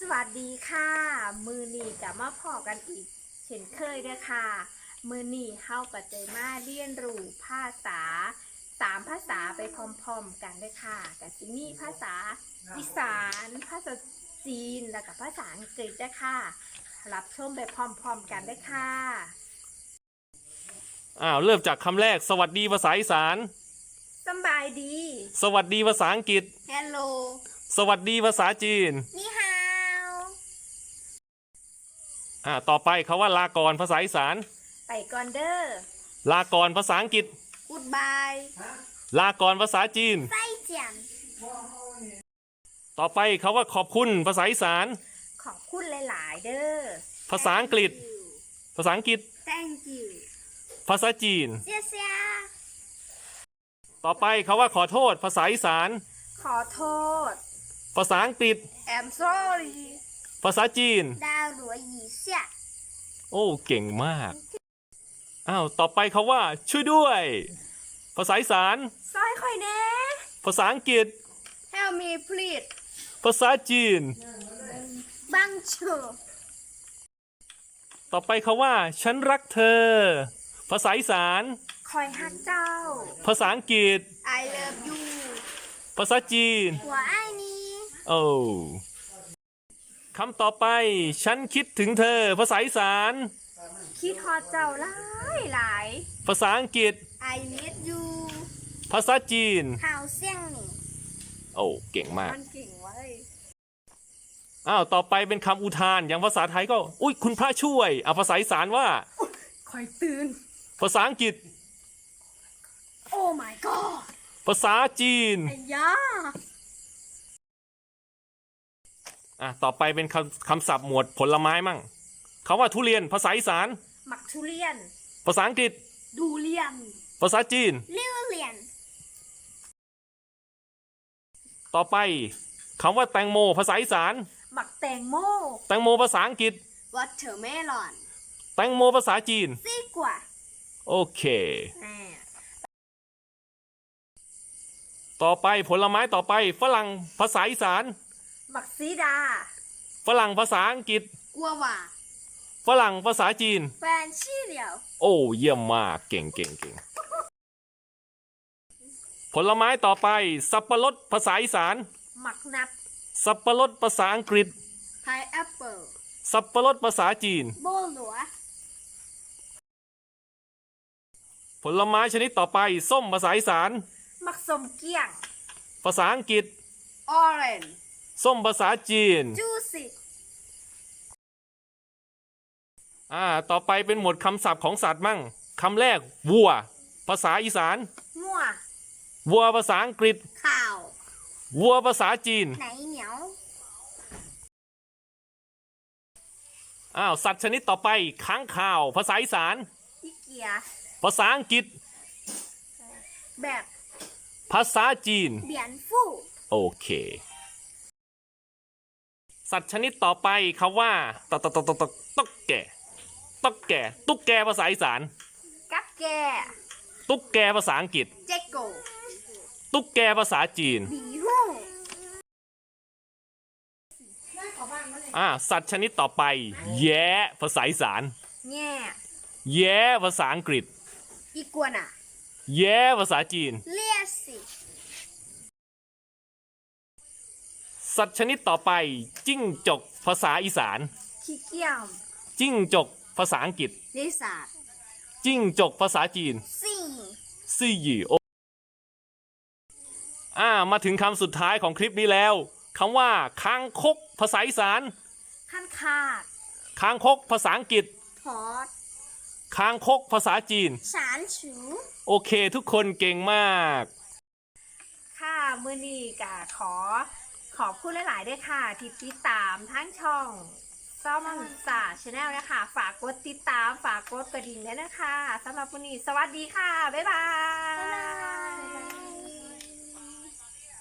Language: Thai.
สวัสดีค่ะ มือนีกับมาพอกันอีก เช่นเคยเด้อค่ะ มือนีเฮากับเจมาเรียนรู้ภาษาสามภาษาไปพร้อมๆกันเด้อค่ะกับซิมีภาษาอีสาน ภาษาจีนแล้วก็ภาษาอังกฤษเด้อค่ะ รับชมไปพร้อมๆกันเด้อค่ะอ้าวเริ่มจากคำแรก สวัสดีภาษาอีสานสำบายดี สวัสดีภาษาอังกฤษ Hello สวัสดีภาษาจีน นี่ฮาว อ่าต่อไปคาว่าลาก่อนภาษาอีสาน ไปก่อนเด้อลาก่อนภาษาอังกฤษ Goodbye ลาก่อนภาษาจีน ไส้เจียนต่อไปคาว่าขอบคุณภาษาอีสาน ขอบคุณหลาย ๆ เด้อ ภาษาอังกฤษ ภาษาอังกฤษ Thank you ภาษาจีน เสียเสียต่อไปคาว่าขอโทษ ภาษาอีสาน ขอโทษ ภาษาอังกฤษ I'm sorry ภาษาจีนดาวหลัวหยีเสีย โอ้ เก่งมาก อ้าว ต่อไปคาว่า ช่วยด้วย ภาษาอีสาน ซอยค่อยแน่ภาษาอังกฤษ Help me please ภาษาจีน บังชูต่อไปคาว่า ฉันรักเธอ ภาษาอีสาน คอยฮักเจ้า ภาษาอังกฤษ I love you ภาษาจีน หัวไอ้นี้ โอ้ คำต่อไป ฉันคิดถึงเธอ ภาษาอีสาน คิดฮอดเจ้าหลายหลาย ภาษาอังกฤษ I need you ภาษาจีนข่าวเสียงนี่โอ้เก่งมาก มันเก่งเว้ยอ้าว ต่อไปเป็นคำอุทาน อย่างภาษาไทยก็ อุ้ยคุณพระช่วยเอาภาษาอีสานว่า คอยตื่น ภาษาอังกฤษ Oh my god ภาษาจีน ไอ้ยา อะต่อไปเป็นคำคำศัพท์หมวดผลไม้มั่งคาว่าทุเรียนภาษาอีสาน หมักทุเรียน ภาษาอังกฤษ ดูเรียน ภาษาจีนเลี้ยวเรียน ต่อไปคำว่าแตงโม ภาษาอีสาน หมักแตงโม แตงโมภาษาอังกฤษ watermelon แตงโมภาษาจีน ซีกว่าโอเคแน่ต่อไปผลไม้ต่อไปฝรั่งภาษาอีสาน หมักซีดา ฝรั่งภาษาอังกฤษ กัวว่าฝรั่งภาษาจีน แฟนชี่เหลียว โอ้เยี่ยมมากเก่งเก่งเก่งผลไม้ต่อไป สับปะรดภาษาอีสาน หมักนัดสับปะรดภาษาอังกฤษไพแอปเปิล สับปะรดภาษาจีน โบหลัว ผลไม้ชนิดต่อไป ส้มภาษาอีสาน หมักสมเกี้ยง ภาษาอังกฤษ orange ส้มภาษาจีน juicy อ่า ต่อไปเป็นหมวดคำศัพท์ของสัตว์มั่งคำแรกวัว ภาษาอีสานงัววัวภาษาอังกฤษ ข่าว วัวภาษาจีน ไหนเหนียว อ้าว สัตว์ชนิดต่อไปค้างคาว ภาษาอีสานพี่เกีย ภาษาอังกฤษ แบบ ภาษาจีน เบียนฟู่ โอเค สัตว์ชนิดต่อไปคาว่าตกตกตกตกตกตุ๊กแกตุ๊กแกตุ๊กแกภาษาอีสานกับแกตุ๊กแกภาษาอังกฤษเจโกตุ๊กแกภาษาจีนบีฮู้อ่าสัตว์ชนิดต่อไป แย้ภาษาอีสานแง่แย้ภาษาอังกฤษอีกัวน่ะแย้ภาษาจีนเลียสิ สัตว์ชนิดต่อไป จิ้งจกภาษาอีสาน ขี้เกียมจิ้งจกภาษาอังกฤษ ลิซาร์ดจิ้งจกภาษาจีนซี่ซี่หยี่โออ่ามาถึงคำสุดท้ายของคลิปนี้แล้วคำว่าคางคกภาษาอีสานขั้นขาดคางคกภาษาอังกฤษพอดคางคกภาษาจีน สารฉูโอเคทุกคนเก่งมาก ค่ะมือนี้กะขอ ขอบคุณหลาย ๆ ด้วยค่ะ ที่ติดตามทั้งช่องซ่อมศึกษาชาแนลนะคะ ฝากกดติดตาม ฝากกดกระดิ่งด้วยนะคะสำหรับวันนี้ สวัสดีค่ะ บ๊ายบาย